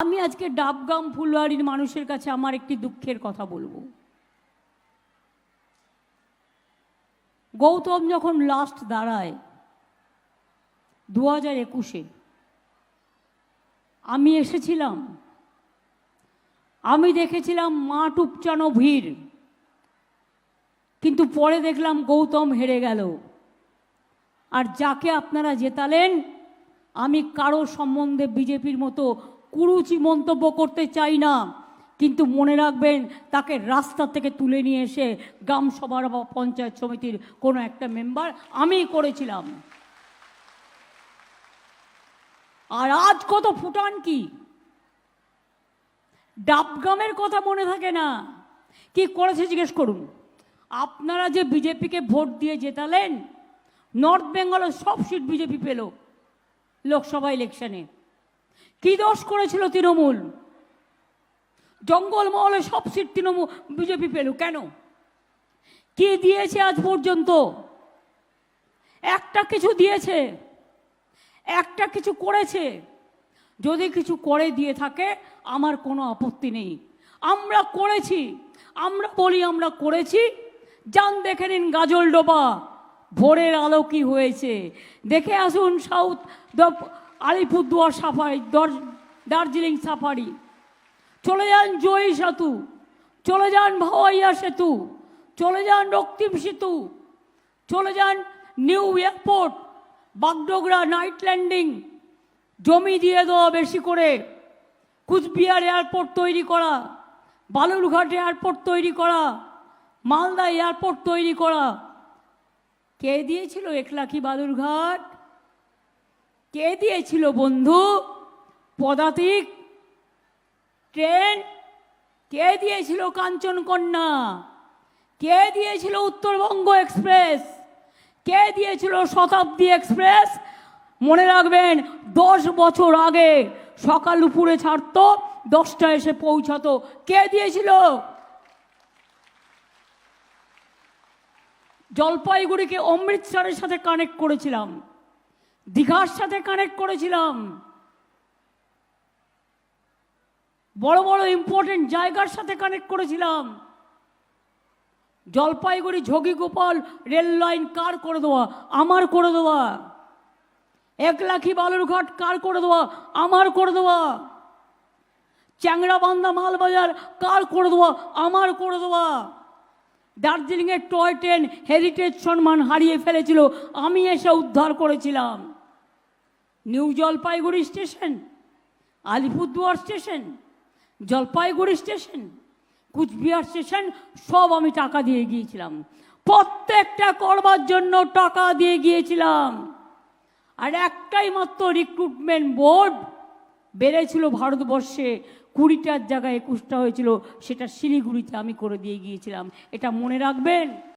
আমি আজকে ডাবগাম ফুলবাড়ির মানুষের কাছে আমার একটি দুঃখের কথা বলব। গৌতম যখন লাস্ট দাঁড়ায় দু হাজার একুশে, আমি এসেছিলাম। আমি দেখেছিলাম মাঠ উপচানো ভিড়। কিন্তু পরে দেখলাম গৌতম হেরে গেল। আর যাকে আপনারা জেতালেন, আমি কারও সম্বন্ধে বিজেপির মতো কুরুচি মন্তব্য করতে চাই না। কিন্তু মনে রাখবেন, তাকে রাস্তা থেকে তুলে নিয়ে এসে গ্রাম সভার বা পঞ্চায়েত সমিতির কোনো একটা মেম্বার আমি করেছিলাম। আর আজ কত ফুটান কি? ডাবগামের কথা মনে থাকে না। কি করেছে জিজ্ঞেস করুন। আপনারা যে বিজেপিকে ভোট দিয়ে জেতালেন, নর্থ বেঙ্গলের সব সিট বিজেপি পেল, লোকসভা ইলেকশনে। কি দোষ করেছিল তৃণমূল? জঙ্গলমহলে সব সিট তৃণমূল, বিজেপি পেল, কেন? কি দিয়েছে আজ পর্যন্ত? একটা কিছু দিয়েছে, একটা কিছু করেছে। যদি কিছু করে দিয়ে থাকে, আমার কোনো আপত্তি নেই। আমরা করেছি, আমরা বলি আমরা করেছি। যান দেখে নিন গাজল ডোবা, ভোরের আলো কি হয়েছে? দেখে আসুন সাউথ আলিপুরদুয়ার সাফারি, দর- দার্জিলিং সাফারি। চলে যান জয়ী সেতু, চলে যান ভাওয়াইয়া সেতু, চলে যান রক্তিম সেতু, চলে যান new airport, Bagdogra night landing. জমি দিয়ে দেওয়া বেশি করে, কুচবিহার এয়ারপোর্ট তৈরি করা, বালুরঘাট এয়ারপোর্ট তৈরি করা, মালদা এয়ারপোর্ট তৈরি করা। কে দিয়েছিল? একলাখি বালুরঘাট? কে দিয়েছিল বন্ধু? পদাতিক? ট্রেন? কে দিয়েছিল কাঞ্চনকন্যা? কে দিয়েছিল উত্তরবঙ্গ এক্সপ্রেস? কে দিয়েছিল শতাব্দী এক্সপ্রেস? মনে রাখবেন, দশ বছর আগে সকাল উপরে ছাড়তো, দশটা এসে পৌঁছাতো। কে দিয়েছিল? জলপাইগুড়িকে অমৃতসরের সাথে কানেক্ট করেছিলাম। দীঘার সাথে কানেক্ট করেছিলাম। বড় বড় ইম্পর্টেন্ট জায়গার সাথে কানেক্ট করেছিলাম। জলপাইগুড়ি যোগীগোপাল রেল লাইন কার করে দেওয়া? আমার করে দেওয়া। এক একলাখি বালুরঘাট কার করে দেওয়া? আমার করে দেওয়া। চ্যাংরাবান্ধা মালবাজার কার করে দেওয়া? আমার করে দেওয়া। দার্জিলিংয়ের টয় ট্রেন হেরিটেজ সম্মান হারিয়ে ফেলেছিল। আমি এসে উদ্ধার করেছিলাম। New Jalpaiguri station, Alipurduar station, Jalpaiguri station, Cooch Behar station, সব আমি টাকা দিয়ে গিয়েছিলাম। প্রত্যেকটা করবার জন্য টাকা দিয়ে গিয়েছিলাম। আর একটাই মাত্র রিক্রুটমেন্ট বোর্ড বেড়েছিল ভারতবর্ষে, কুড়িটার জায়গায় একুশটা হয়েছিল, সেটা শিলিগুড়িতে আমি করে দিয়ে গিয়েছিলাম। এটা মনে রাখবেন?